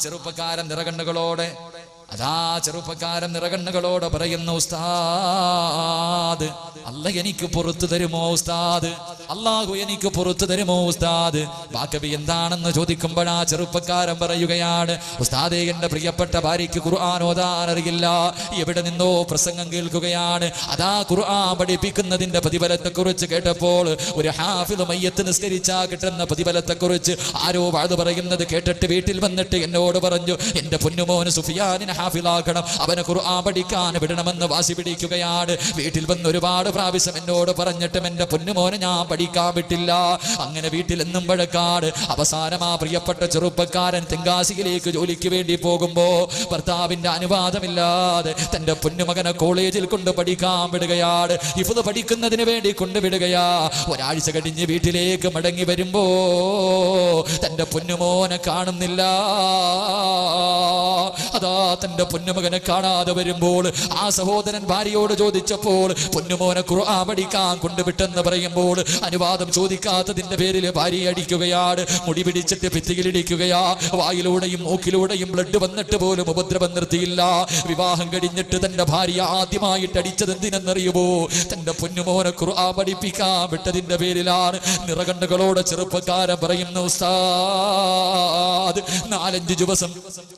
ചെറുപ്പക്കാരൻ നിറകണ്ണുകളോടെ അതാ ചെറുപ്പക്കാരൻ നിറകണ്ണുകളോട് പറയുന്ന ഉസ്താദ് അല്ല എനിക്ക് പുറത്തു തരുമോ ഉസ്താദ്? അല്ലാഹു എനിക്ക് പുറത്തു തരുമോ ഉസ്താദ്? ബാക്കബി എന്താണെന്ന് ചോദിക്കുമ്പോഴാ ചെറുപ്പക്കാരൻ പറയുകയാണ് ഉസ്താദേ എന്റെ പ്രിയപ്പെട്ട ഭാര്യയ്ക്ക് ഖുർആൻ ഓതാൻ അറിയില്ല. എവിടെ നിന്നോ പ്രസംഗം കേൾക്കുകയാണ്. അതാ ഖുർആൻ പഠിപ്പിക്കുന്നതിന്റെ പ്രതിഫലത്തെ കുറിച്ച് കേട്ടപ്പോൾ ഒരു ഹാഫിദ് മയ്യത്ത് നിസ്കരിച്ചാ കിട്ടുന്ന പ്രതിഫലത്തെ കുറിച്ച് ആരോ വാഴ്ന്നു പറയുന്നത് കേട്ടിട്ട് വീട്ടിൽ വന്നിട്ട് എന്നോട് പറഞ്ഞു എന്റെ പൊന്നുമോന് സുഫിയാനിനെ ഹാഫിലാക്കണം അവനെ ഖുർആൻ പഠിക്കാൻ വിടണമെന്ന് വാശി പിടിക്കുകയാണ്. വീട്ടിൽ വന്ന് ഒരുപാട് പ്രാവശ്യം എന്നോട് പറഞ്ഞിട്ടും എന്റെ പൊന്നുമോനെ ഞാൻ പഠിക്കാൻ വിട്ടില്ല. അങ്ങനെ വീട്ടിൽ എന്നും വഴക്കാട് അവസാനം ആ പ്രിയപ്പെട്ട ചെറുപ്പക്കാരൻ തെങ്കാശിയിലേക്ക് ജോലിക്ക് വേണ്ടി പോകുമ്പോ ഭർത്താവിന്റെ അനുവാദമില്ലാതെ തന്റെ പൊന്നുമകനെ കോളേജിൽ കൊണ്ട് പഠിക്കാൻ വിടുകയാണ്. ഇഫുത് പഠിക്കുന്നതിന് വേണ്ടി കൊണ്ടുവിടുകയാ ഒരാഴ്ച കഴിഞ്ഞ് വീട്ടിലേക്ക് മടങ്ങി വരുമ്പോ തന്റെ പൊന്നുമോനെ കാണുന്നില്ല. അതാ തന്റെ പൊന്നുമകനെ കാണാതെ വരുമ്പോൾ ആ സഹോദരൻ ഭാര്യയോട് ചോദിച്ചപ്പോൾ പൊന്നുമോനെ ഖുർആൻ പഠിക്കാൻ കൊണ്ടുവിട്ടെന്ന് പറയുമ്പോൾ അനുവാദം ചോദിക്കാത്തതിന്റെ പേരിൽ ഭാര്യ അടിക്കുകയാണ്. മുടി പിടിച്ചിട്ട് ഭിത്തിയിലിടിക്കുകയാ വായിലൂടെയും മൂക്കിലൂടെയും ബ്ലഡ് വന്നിട്ട് പോലും ഉപദ്രവം നിർത്തിയില്ല. വിവാഹം കഴിഞ്ഞിട്ട് തന്റെ ഭാര്യ ആദ്യമായിട്ട് അടിച്ചത് എന്തിനെന്നറിയുമോ? തന്റെ പൊന്നുമോനെ ഖുർആൻ പഠിപ്പിക്കാൻ വിട്ടതിന്റെ പേരിലാണ്. നിറകണ്ണുകളോട് ചെറുപ്പക്കാരൻ പറയുന്നു ഉസ്താദ് നാലഞ്ച് ദിവസം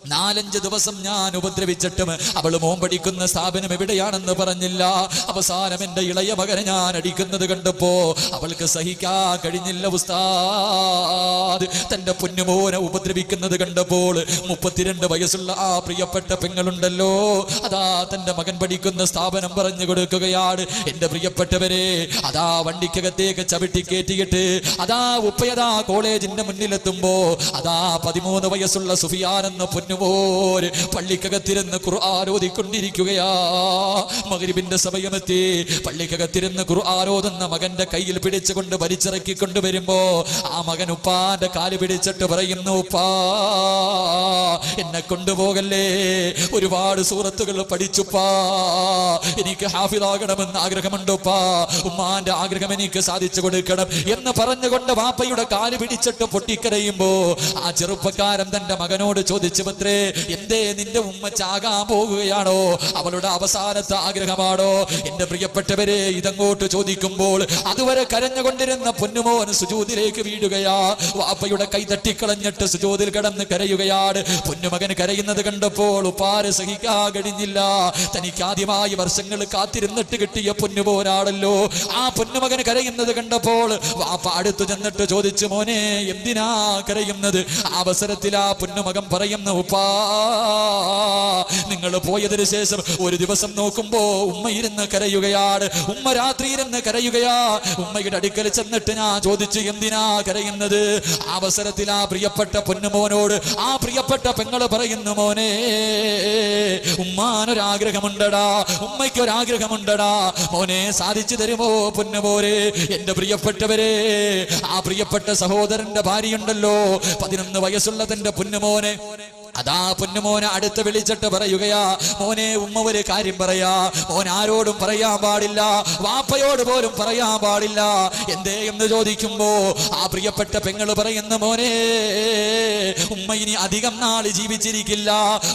നാലഞ്ച് ദിവസം ഞാൻ ഉപദ്രവിച്ചിട്ടും അവൾ മോമ്പടിക്കുന്ന സ്ഥാപനം എവിടെയാണെന്ന് പറഞ്ഞില്ല. അവസാനം എന്റെ ഇളയ മകനെ ഞാൻ അടിക്കുന്നത് കണ്ടപ്പോ അവൾക്ക് സഹിക്കാൻ കഴിഞ്ഞില്ല ഉസ്താദ്. തന്റെ പൊന്നുമോനെ ഉപദ്രവിക്കുന്നത് കണ്ടപ്പോൾ മുപ്പത്തിരണ്ട് വയസ്സുള്ള ആ പ്രിയപ്പെട്ട പെങ്ങളുണ്ടല്ലോ. അതാ തന്റെ മകൻ പഠിക്കുന്ന സ്ഥാപനം പറഞ്ഞു കൊടുക്കുകയാണ്. എന്റെ പ്രിയപ്പെട്ടവരെ അതാ വണ്ടിക്കകത്തേക്ക് ചവിട്ടി കയറ്റിയിട്ട് അതാ ഉപ്പയതാ കോളേജിന്റെ മുന്നിലെത്തുമ്പോ അതാ പതിമൂന്ന് വയസ്സുള്ള സുഫിയാൻ എന്ന പൊന്നുമോര് പള്ളിക്കകത്തിരുന്ന് ഖുർആാരോദിക്കൊണ്ടിരിക്കുകയാ മകരിബിന്റെ സമയമെത്തി. പള്ളിക്കകത്തിരുന്ന് ഖുർആാരോതുന്ന മകന്റെ കയ്യിൽ പിടിച്ചുകൊണ്ട് വലിച്ചിറക്കി കൊണ്ടുവരുമ്പോ ആ മകൻ ഉപ്പാന്റെ കാൽ പിടിച്ചിട്ട് പറയുന്നു ഉപ്പാ എന്നെ കൊണ്ടുപോകല്ലേ? ഒരുപാട് സൂറത്തുകൾ പഠിച്ചുപ്പാ എനിക്ക് ഹാഫിലാകണമെന്ന് ആഗ്രഹമുണ്ടോപ്പാ ഉമ്മാന്റെ ആഗ്രഹം എനിക്ക് സാധിച്ചു കൊടുക്കണം. എന്ന് പറഞ്ഞുകൊണ്ട് വാപ്പയുടെ കാൽ പിടിച്ചിട്ട് പൊട്ടിക്കരയുമ്പോ ആ ചെറുപ്പക്കാരൻ തന്റെ മകനോട് ചോദിച്ചു പത്രേ എന്തേ നിന്റെ ഉമ്മ ചാകാൻ പോവുകയാണോ? അവളുടെ അവസാനത്തെ ആഗ്രഹമാണോ? എന്റെ പ്രിയപ്പെട്ടവരെ ഇതങ്ങോട്ട് ചോദിക്കുമ്പോൾ അതുവരെ കരഞ്ഞുകൊണ്ടിരുന്ന പൊന്നുമോൻ സുജൂതിലേക്ക് വീഴുകയാ. വാപ്പയുടെ കൈ തട്ടിക്കളഞ്ഞിട്ട് സുജൂതിൽ കിടന്ന് കരയുകയാണ്. പൊന്നുമകൻ കരയുന്നത് കണ്ടപ്പോൾ ഉപ്പാര് സഹിക്കാ കഴിഞ്ഞില്ല തനിക്ക് ആദ്യമായി വർഷങ്ങൾ കാത്തിരുന്നിട്ട് കിട്ടിയ പൊന്നുപോരാണല്ലോ ആ പൊന്നുമകൻ കരയുന്നത് കണ്ടപ്പോൾ വാപ്പ അടുത്തു ചെന്നിട്ട് ചോദിച്ചു മോനെ എന്തിനാ കരയുന്നത്? അവസരത്തിൽ ആ പൊന്നുമകൻ പറയുന്നു നിങ്ങൾ പോയതിനു ശേഷം ഒരു ദിവസം നോക്കുമ്പോ ഉമ്മ ഇരുന്ന് കരയുകയാണ്. ഉമ്മ രാത്രി ഇരുന്ന് കരയുകയാ. ഉമ്മയുടെ അടുക്കൽ ചെന്നിട്ട് ഞാൻ ചോദിച്ചു എന്തിനാ കരയുന്നത്? അവസരത്തിൽ ആ പ്രിയപ്പെട്ട പൊന്നുമോനോട് ആ പ്രിയപ്പെട്ട പെങ്ങൾ പറയുന്നു മോനെ ഉമ്മാനൊരാഗ്രഹമുണ്ടടാ. ഉമ്മയ്ക്ക് ഒരാഗ്രഹമുണ്ടടാ മോനെ സാധിച്ചു തരുമോ പൊന്നുമോരെ എന്റെ പ്രിയപ്പെട്ടവരെ ആ പ്രിയപ്പെട്ട സഹോദരന്റെ ഭാര്യയുണ്ടല്ലോ പതിനൊന്ന് വയസ്സുള്ള തന്റെ പൊന്നുമോനെ. അതാ പൊന്നുമോനെ അടുത്ത് വിളിച്ചിട്ട് പറയുകയാ മോനെ ഉമ്മ ഒരു കാര്യം പറയാ. മോൻ ആരോടും പറയാൻ പാടില്ല വാപ്പയോട് പോലും പറയാൻ പാടില്ല. എന്തേ എന്ന് ചോദിക്കുമ്പോ ആ പ്രിയപ്പെട്ട പെങ്ങൾ പറയുന്ന മോനെ ഉമ്മ ഇനി അധികം നാൾ ജീവിച്ചിരിക്കില്ല.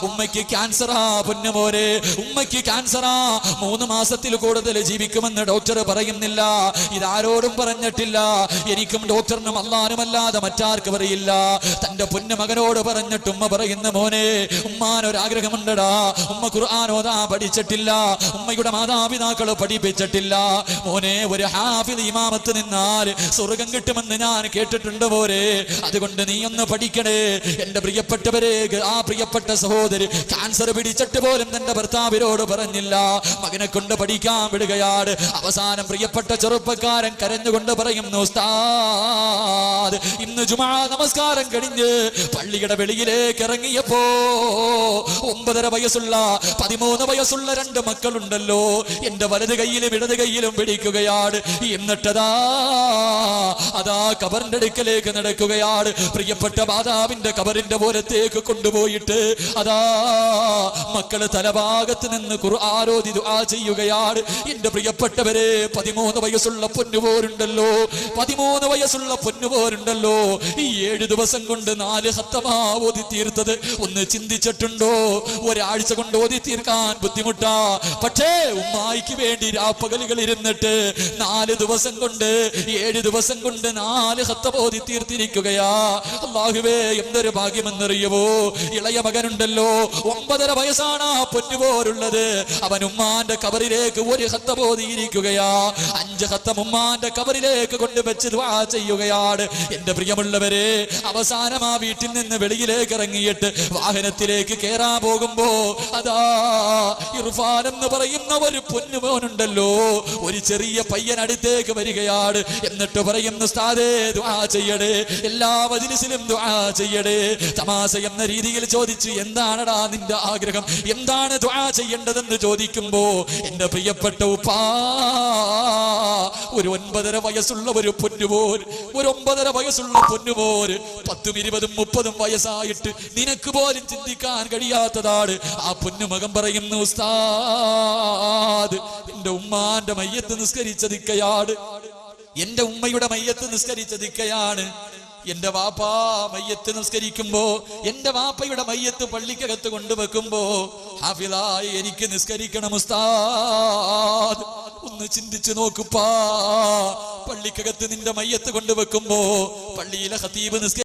ഉമ്മയ്ക്ക് ക്യാൻസറാ പൊന്നുമോനെ ഉമ്മയ്ക്ക് ക്യാൻസറാ. മൂന്ന് മാസത്തിൽ കൂടുതൽ ജീവിക്കുമെന്ന് ഡോക്ടർ പറയുന്നില്ല. ഇതാരോടും പറഞ്ഞിട്ടില്ല. എനിക്കും ഡോക്ടറിനും അല്ലാനുമല്ലാതെ മറ്റാർക്കും അറിയില്ല തന്റെ പൊന്നു മകനോട് പറഞ്ഞിട്ട് ഉമ്മ പറയുന്ന മോനെ ഉമ്മാനൊരാഗ്രഹമുണ്ടടാ ഉമ്മ ഖുർആൻ ഓതാ പഠിച്ചിട്ടില്ല. ഉമ്മയുടെ മാതാപിതാക്കൾ പഠിപ്പിച്ചിട്ടില്ല. മോനെ ഒരു ഹാഫിദ് ഇമാമത്ത് നിന്നാൽ സ്വർഗം കിട്ടുമെന്ന് ഞാൻ കേട്ടിട്ടുണ്ട് പോരെ അതുകൊണ്ട് നീ ഒന്ന് പഠിക്കണേ. എന്റെ പ്രിയപ്പെട്ടവരെ ആ പ്രിയപ്പെട്ട സഹോദരി ക്യാൻസർ പിടിച്ചിട്ട് പോലും തന്റെ ഭർത്താവിനോട് പറഞ്ഞില്ല. മകനെ കൊണ്ട് പഠിക്കാൻ വിടുകയാണ്. അവസാനം പ്രിയപ്പെട്ട ചെറുപ്പക്കാരൻ കരഞ്ഞുകൊണ്ട് പറയുന്നു ഉസ്താദ് ഇന്ന് ജുമാ നമസ്കാരം കഴിഞ്ഞ് പള്ളിയുടെ വെളിയിലേക്ക് ഇറങ്ങിയപ്പോ ഒമ്പതര വയസ്സുള്ള പതിമൂന്ന് വയസ്സുള്ള രണ്ട് മക്കളുണ്ടല്ലോ. എന്റെ വലത് കൈയിലും ഇടത് കൈയിലും പിടിക്കുകയാണ്. എന്നിട്ടതാ അതാ കബറിന്റെ അടുക്കലേക്ക് നടക്കുകയാണ്. പ്രിയപ്പെട്ട മാതാവിന്റെ കബറിന്റെ പോലത്തേക്ക് കൊണ്ടുപോയിട്ട് അതാ മക്കൾ തലഭാഗത്ത് നിന്ന് ഖുർആാരോധി ദുആ ചെയ്യുകയാണ്. എന്റെ പ്രിയപ്പെട്ടവരെ പതിമൂന്ന് വയസ്സുള്ള പൊന്നുപോരുണ്ടല്ലോ. പതിമൂന്ന് വയസ്സുള്ള പൊന്നുപോരുണ്ടല്ലോ. ഈ ഏഴ് ദിവസം കൊണ്ട് നാല് ഹത്തമാവോതി തീർത്തത് ഒന്ന് ചിന്തിച്ചിട്ടുണ്ടോ? ഒരാഴ്ച കൊണ്ട് ഓതി തീർക്കാൻ ബുദ്ധിമുട്ടാ. പക്ഷേ ഉമ്മായിക്ക് വേണ്ടി രാപ്പകലുകൾ ഇരുന്നിട്ട് നാല് ദിവസം കൊണ്ട് ഏഴ് ദിവസം കൊണ്ട് നാല് ഹത്ത ഓതി തീർത്തിരിക്കുകയാ. അള്ളാഹുവേ എന്തൊരു ഭാഗ്യമെന്നറിയുവോ? ഇളയ മകനുണ്ടല്ലോ. ഒമ്പതര വയസ്സാണ് ആ പൊന്നുപോലുള്ളത്. അവൻ ഉമ്മാന്റെ കബറിലേക്ക് ഒരു ഹത്ത ബോധിയിരിക്കുകയാ അഞ്ച് ഹത്തം ഉമ്മാന്റെ കബറിലേക്ക് കൊണ്ടുവച്ച് ചെയ്യുകയാണ്. എന്റെ പ്രിയമുള്ളവരെ അവസാനം ആ വീട്ടിൽ നിന്ന് വെളിയിലേക്ക് ഇറങ്ങിയിട്ട് വാഹനത്തിലേക്ക് കേറാൻ പോകുമ്പോ അതാ ഇർഫാൻ എന്ന് പറയുന്ന ഒരു പൊന്നുമോനുണ്ടല്ലോ ഒരു ചെറിയ പയ്യൻ അടുത്തേക്ക് വരികയാണ്. എന്നിട്ട് പറയുന്ന സ്ഥാതേ ദുആ ചെയ്യടേ. എല്ലാ വജിലിസിലും ദുആ ചെയ്യടേ. തമാശ എന്ന രീതിയിൽ ചോദിച്ചു എന്താണടാ നിന്റെ ആഗ്രഹം? എന്താണ് ദുആ ചെയ്യേണ്ടതെന്ന് ചോദിക്കുമ്പോ എന്റെ പ്രിയപ്പെട്ട ഉപ്പാ ഒരു ഒൻപതര വയസ്സുള്ള ഒരു പൊന്നുപോര് ഒരു ഒമ്പതര വയസ്സുള്ള പൊന്നുപോര് പത്തും ഇരുപതും മുപ്പതും വയസ്സായിട്ട് നിനക്ക് പോലും ചിന്തിക്കാൻ കഴിയാത്തതാണ്. ആ പൊന്നുമകം പറയുന്നു ഉസ്താദ് എന്റെ ഉമ്മാന്റെ മയ്യത്ത് നിസ്കരിച്ചതിക്കയാണ് എന്റെ ഉമ്മയുടെ മയ്യത്ത് നിസ്കരിച്ചതിക്കയാണ് എന്റെ വാപ്പാ മയ്യത്ത് നിസ്കരിക്കുമ്പോ എന്റെ വാപ്പയുടെ മയ്യത്ത് പള്ളിക്കകത്ത് കൊണ്ടുവെക്കുമ്പോ ഹാഫിലായി എനിക്ക് നിസ്കരിക്കണം ഉസ്താദ്. ഒന്ന് ചിന്തിച്ചു നോക്കുപ്പാ. പള്ളിക്കകത്ത് നിന്റെ മയ്യത്ത് കൊണ്ടുവെക്കുമ്പോ പള്ളിയിലെ ഹതീബ് നിസ്ക